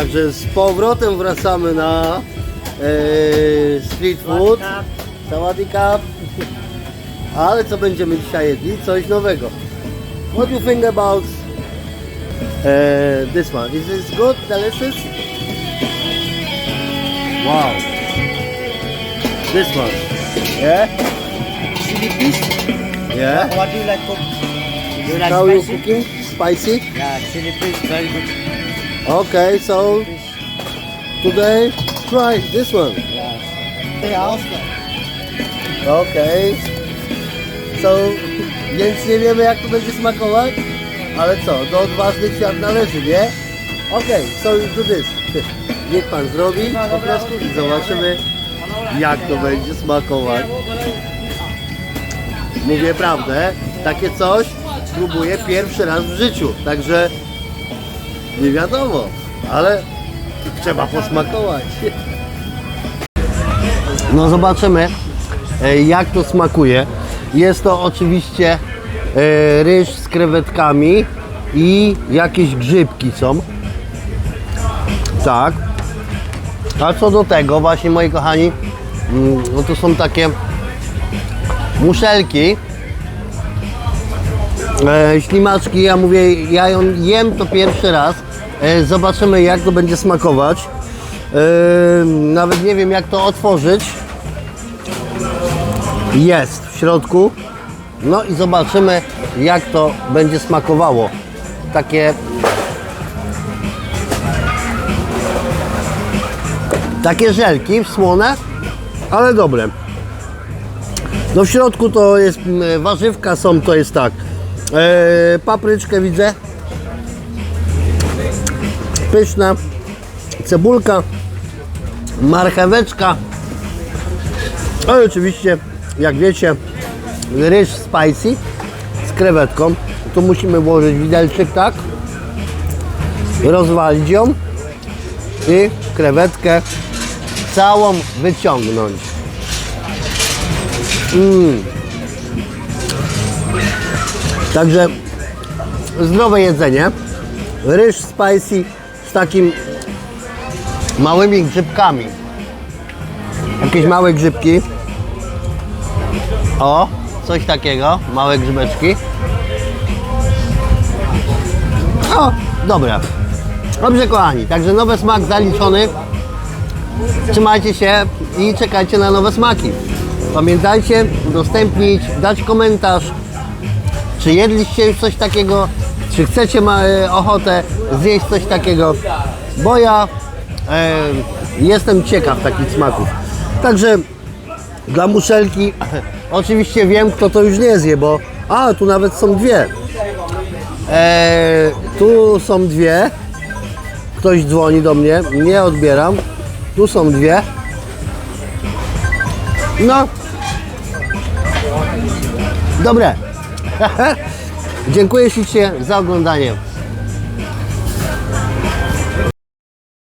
Także z powrotem wracamy na e, street food. Sawadee Cup. Ale co będziemy dzisiaj jedli? Coś nowego. What do you think about e, this one? Is this good? Delicious? Wow. This one. Yeah? Chili fish. Yeah? What do you like cook? Do you like How you spicy? cooking? Spicy? Yeah, chili fish very good. Okay, so today try this one. Okej. So, więc nie wiemy jak to będzie smakować, ale co, do odważnych świat należy, nie? Okej, so you do this. Niech pan zrobi po prostu i zobaczymy jak to będzie smakować. Mówię prawdę, takie coś próbuję pierwszy raz w życiu, także nie wiadomo, ale trzeba posmakować. No zobaczymy e, jak to smakuje. Jest to oczywiście e, ryż z krewetkami i jakieś grzybki są. Tak. A co do tego właśnie moi kochani, mm, no to są takie muszelki. E, ślimaczki, ja mówię, ja ją jem to pierwszy raz. E, zobaczymy jak to będzie smakować. E, nawet nie wiem jak to otworzyć. Jest w środku. No i zobaczymy jak to będzie smakowało. Takie takie żelki słone, ale dobre. No w środku to jest mm, warzywka są, to jest tak. E, papryczkę widzę. Pyszna. Cebulka. Marcheweczka. No oczywiście, jak wiecie, ryż spicy z krewetką. Tu musimy włożyć widelczyk, tak? Rozwalić ją i krewetkę całą wyciągnąć. Mm. Także zdrowe jedzenie. Ryż spicy z takim małymi grzybkami. Jakieś małe grzybki. O, coś takiego, małe grzybeczki. O, dobra. Dobrze kochani, także nowy smak zaliczony. Trzymajcie się i czekajcie na nowe smaki. Pamiętajcie, udostępnić, dać komentarz, czy jedliście już coś takiego, czy chcecie ma, e, ochotę zjeść coś takiego, bo ja e, jestem ciekaw takich smaków. Także dla muszelki oczywiście wiem, kto to już nie zje, bo a, tu nawet są dwie. E, tu są dwie. Ktoś dzwoni do mnie, nie odbieram. Tu są dwie. No. Dobre. Dziękuję ślicznie za oglądanie.